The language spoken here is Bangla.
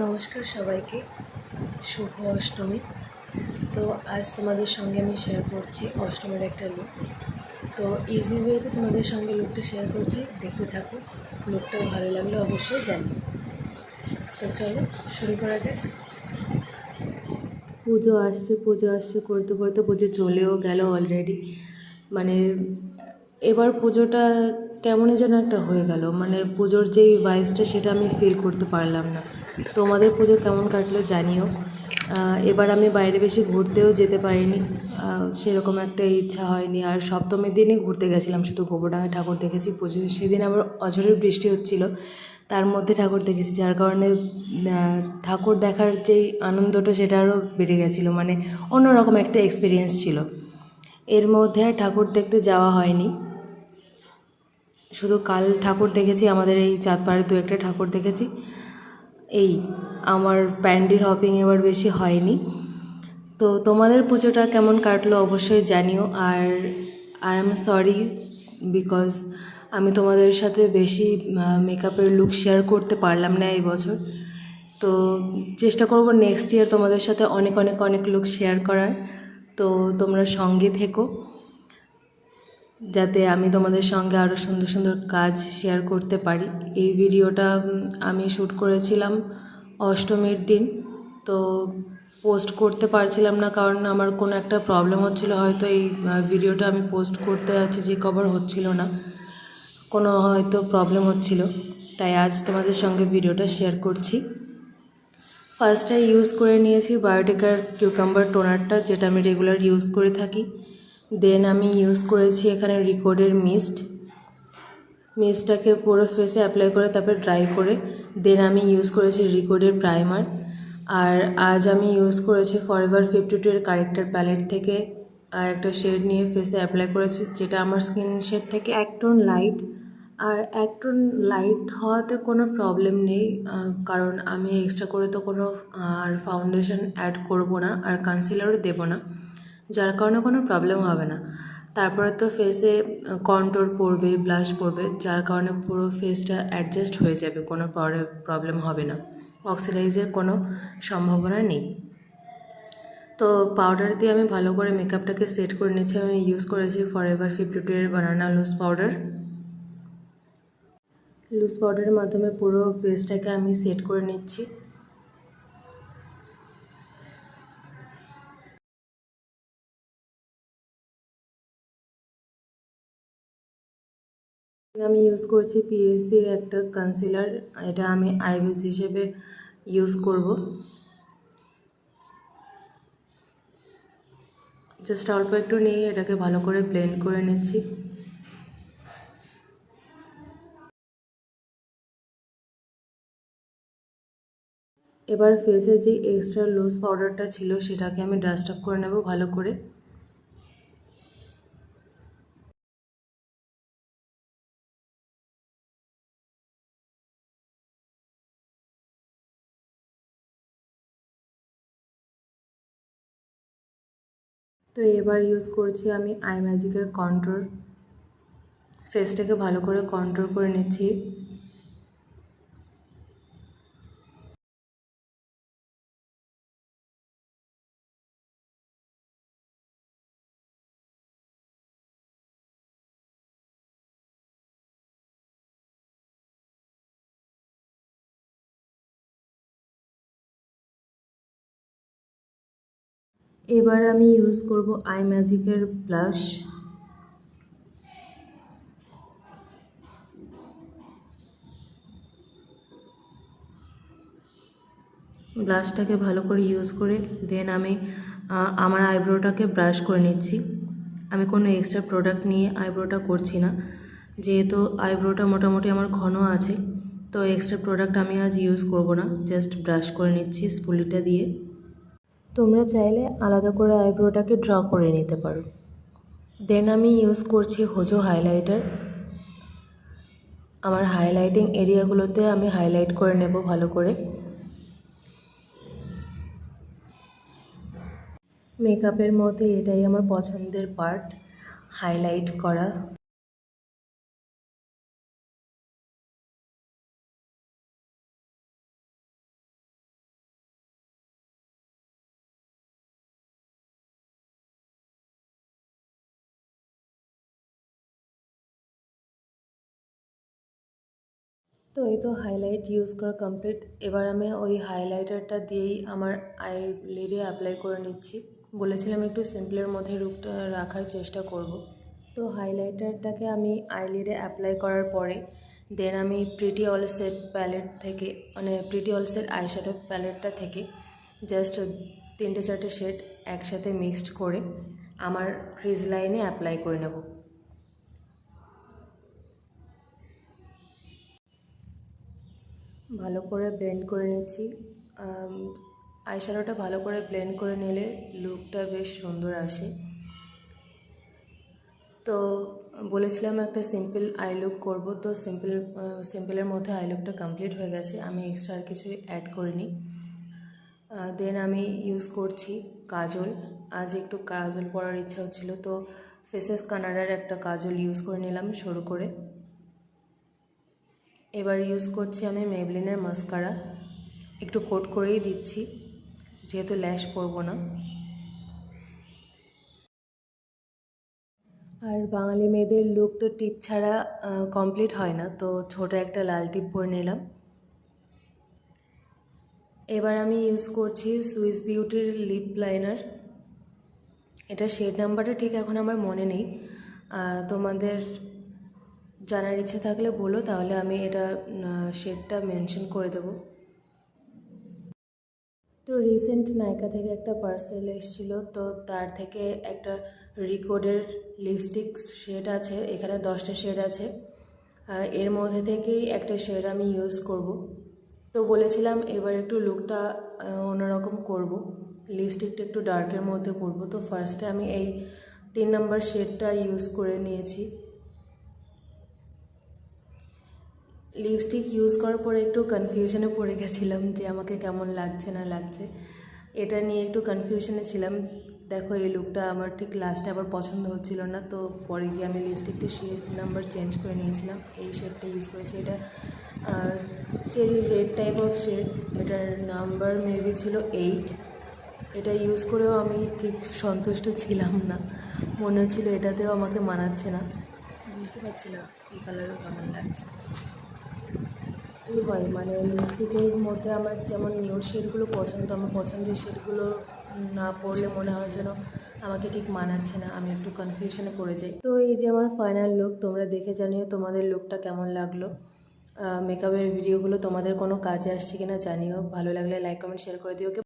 নমস্কার সবাইকে। শুভ অষ্টমী। তো আজ তোমাদের সঙ্গে আমি শেয়ার করছি অষ্টমীর একটা লুক তো ইজি ওয়েতে তোমাদের সঙ্গে লুকটা শেয়ার করছি। দেখতে থাকো। লুকটাও ভালো লাগলে অবশ্যই জানিও। তো চলো, শুরু করা যাক। পুজো আসছে পুজো আসছে করতে করতে পুজো চলেও গেল অলরেডি মানে এবার পুজোটা কেমনই যেন একটা হয়ে গেল। মানে পুজোর যেই ভাইবসটা সেটা আমি ফিল করতে পারলাম না। তোমাদের পুজো কেমন কাটলো জানিও। এবার আমি বাইরে বেশি ঘুরতেও যেতে পারিনি। সেরকম একটা ইচ্ছা হয়নি। আর সপ্তমীর দিনই ঘুরতে গেছিলাম। শুধু গোবরডাঙ্গা ঠাকুর দেখেছি পুজো। সেদিন আবার অঝরের বৃষ্টি হচ্ছিল। তার মধ্যে ঠাকুর দেখেছি। যার কারণে ঠাকুর দেখার যেই আনন্দটা সেটা আরও বেড়ে গেছিল। মানে অন্যরকম একটা এক্সপিরিয়েন্স ছিল। এর মধ্যে ঠাকুর দেখতে যাওয়া হয়নি। শুধু কাল ঠাকুর দেখেছি, আমাদের এই চাঁদপাড়ে দু একটা ঠাকুর দেখেছি। এই, আমার প্যান্ডিল হপিং এবার বেশি হয়নি। তো তোমাদের পুজোটা কেমন কাটলো অবশ্যই জানিও। আর আই এম সরি বিকজ আমি তোমাদের সাথে বেশি মেকআপের লুক শেয়ার করতে পারলাম না এই বছর। তো চেষ্টা করব নেক্সট ইয়ার তোমাদের সাথে অনেক অনেক অনেক লুক শেয়ার করার। তো তোমরা সঙ্গে থেকো। যাতে আমি তোমাদের সঙ্গে আরও সুন্দর সুন্দর কাজ শেয়ার করতে পারি। এই ভিডিওটা আমি শ্যুট করেছিলাম অষ্টমীর দিন। তো পোস্ট করতে পারছিলাম না, কারণ আমার কোনো একটা প্রবলেম হচ্ছিল। হয়তো এই ভিডিওটা আমি পোস্ট করতে যাচ্ছি যে কভার হচ্ছিল না। কোনো হয়তো প্রবলেম হচ্ছিল। তাই আজ তোমাদের সঙ্গে ভিডিওটা শেয়ার করছি। ফার্স্টে ইউজ করে নিয়েছি বায়োটেকার কিউকাম্বার টোনারটা যেটা আমি রেগুলার ইউজ করে থাকি। দেন আমি ইউজ করেছি এখানে রিকোডের মিস্ট মিস্টটাকে পুরো ফেসে অ্যাপ্লাই করে তারপর ড্রাই করে। দেন আমি ইউজ করেছি রিকোডের প্রাইমার আর আজ আমি ইউজ করেছি ফরএভার ফিফটি টু এর কারেক্টার প্যালেট থেকে। একটা শেড নিয়ে ফেসে অ্যাপ্লাই করেছি যেটা আমার স্কিন শেড থেকে। এক টোন লাইট আর এক টোন লাইট হওয়াতে কোনো প্রবলেম নেই কারণ আমি এক্সট্রা করে তো কোনো আর ফাউন্ডেশন অ্যাড করব না, আর কনসিলারও দেবো না। যার কারণে কোনো প্রবলেম হবে না। তারপরে তো ফেসে কন্ট্রোল পড়বে ব্লাশ পড়বে, যার কারণে পুরো ফেসটা অ্যাডজাস্ট হয়ে যাবে, কোনো প্রবলেম হবে না। অক্সিডাইজের কোনো সম্ভাবনা নেই। তো পাউডার দিয়ে আমি ভালো করে মেকআপটাকে সেট করে নিয়েছি। আমি ইউজ করেছি ফর এভার ফিফটি টু এর বানানা লুজ পাউডার লুজ পাউডারের মাধ্যমে পুরো ফেসটাকে আমি সেট করে নিচ্ছি। আমি ইউজ করছি পিএসসির একটা কনসিলার এটা আমি আইবেস হিসেবে ইউজ করব। জাস্ট অল্প একটু নিয়ে এটাকে ভালো করে ব্লেন্ড করে নিচ্ছি। এবার ফেসে যে এক্সট্রা লুজ পাউডারটা ছিল, সেটাকে আমি ডাস্ট আপ করে নেব ভালো করে। তো এবার ইউজ করছি আমি আই ম্যাজিকের কন্ট্রোল ফেসটাকে ভালো করে কন্ট্রোল করে নিচ্ছি। এবার আমি ইউজ করব আই ম্যাজিকের ব্লাশ ব্লাশটাকে ভালো করে ইউজ করে দেন আমি আমার আইব্রোটাকে ব্রাশ করে নিচ্ছি। আমি কোনো এক্সট্রা প্রোডাক্ট নিয়ে আইব্রোটা করছি না। যেহেতু আইব্রোটা মোটামুটি আমার ঘন আছে, তো এক্সট্রা প্রোডাক্ট আমি আজ ইউজ করব না। জাস্ট ব্রাশ করে নিচ্ছি স্পুলিটা দিয়ে। তোমরা চাইলে আলাদা করে আইব্রোটাকে ড্র করে নিতে পারো। দেন আমি ইউজ করছি হোজো হাইলাইটার। আমার হাইলাইটিং এরিয়াগুলোতে আমি হাইলাইট করে নেব ভালো করে। মেকআপের মধ্যে এটাই আমার পছন্দের পার্ট, হাইলাইট করা। তো এই তো হাইলাইট ইউজ করা কমপ্লিট এবার আমি ওই হাইলাইটারটা দিয়েই আমার আই লিডে অ্যাপ্লাই করে নিচ্ছি। বলেছিলাম একটু সিম্পলের মধ্যে রূপটা রাখার চেষ্টা করব। তো হাইলাইটারটাকে আমি আই আইলিডে অ্যাপ্লাই করার পরে দেন আমি প্রিটি অল সেট প্যালেট থেকে মানে প্রিটি অল সেট আইশ্যাডো প্যালেটটা থেকে জাস্ট তিনটে চারটে শেড একসাথে মিক্সড করে আমার ক্রিজ লাইনে অ্যাপ্লাই করে নেব। ভালো করে ব্লেন্ড করে নিচ্ছি। আইশ্যাডোটা ভালো করে ব্লেন্ড করে নিলে লুকটা বেশ সুন্দর আসে। তো বলেছিলাম একটা সিম্পল আই লুক করব, তো সিম্পল সিম্পলের মধ্যে আই লুকটা কমপ্লিট হয়ে গেছে। আমি এক্সট্রা আর কিছু অ্যাড করিনি। দেন আমি ইউজ করছি কাজল। আজ একটু কাজল পরার ইচ্ছা হচ্ছিল, তো ফেসেস কানাডার একটা কাজল ইউজ করে নিলাম সরু করে। এবার ইউজ করছি আমি মেবলিনের মাস্কারা একটু কোট করেই দিচ্ছি, যেহেতু ল্যাশ করব না। আর বাঙালি মেয়েদের লুক তো টিপ ছাড়া কমপ্লিট হয় না, তো ছোট একটা লাল টিপ পরে নিলাম। এবার আমি ইউজ করছি সুইস বিউটির লিপ লাইনার এটা শেড নাম্বারটা ঠিক এখন আমার মনে নেই। তোমাদের জানার ইচ্ছে থাকলে বলো, তাহলে আমি এটা শেডটা মেনশন করে দেব। তো রিসেন্ট নায়িকা থেকে একটা পার্সেল এসেছিল, তো তার থেকে একটা রিকোডের লিপস্টিক শেড আছে, এখানে দশটা শেড আছে। এর মধ্যে থেকেই একটা শেড আমি ইউজ করব। তো বলেছিলাম এবার একটু লুকটা অন্যরকম করব। লিপস্টিকটা একটু ডার্কের মধ্যে পরবো। তো ফার্স্টে আমি এই তিন নম্বর শেডটা ইউজ করে নিয়েছি। লিপস্টিক ইউজ করার পরে একটু কনফিউশনে পড়ে গেছিলাম যে আমাকে কেমন লাগছে না লাগছে। এটা নিয়ে একটু কনফিউশনে ছিলাম। দেখো, এই লুকটা আমার ঠিক লাস্টে আবার পছন্দ হচ্ছিল না, তো পরে গিয়ে আমি লিপস্টিকটি শেড নাম্বার চেঞ্জ করে নিয়েছিলাম। এই শেডটা ইউজ করেছি। এটা cherry red type of shade এটার নাম্বার মেবি ছিল এইট এটা ইউজ করেও আমি ঠিক সন্তুষ্ট ছিলাম না। মনে হচ্ছিল এটাতেও আমাকে মানাচ্ছে না। বুঝতে পারছি না এই কালারও কেমন লাগছে। কী হয়। মানে লিপস্টিকের মধ্যে আমার যেমন নিউড শেডগুলো পছন্দ, আমার পছন্দের শেডগুলো না পড়লে মনে হয় যেন আমাকে ঠিক মানাচ্ছে না। আমি একটু কনফিউশনে পড়ে যাই। তো এই যে আমার ফাইনাল লুক তোমরা দেখে জানিও তোমাদের লুকটা কেমন লাগল। মেকআপের ভিডিওগুলো তোমাদের কোনো কাজে আসছে কিনা জানিও। ভালো লাগলে লাইক কমেন্ট শেয়ার করে দিও।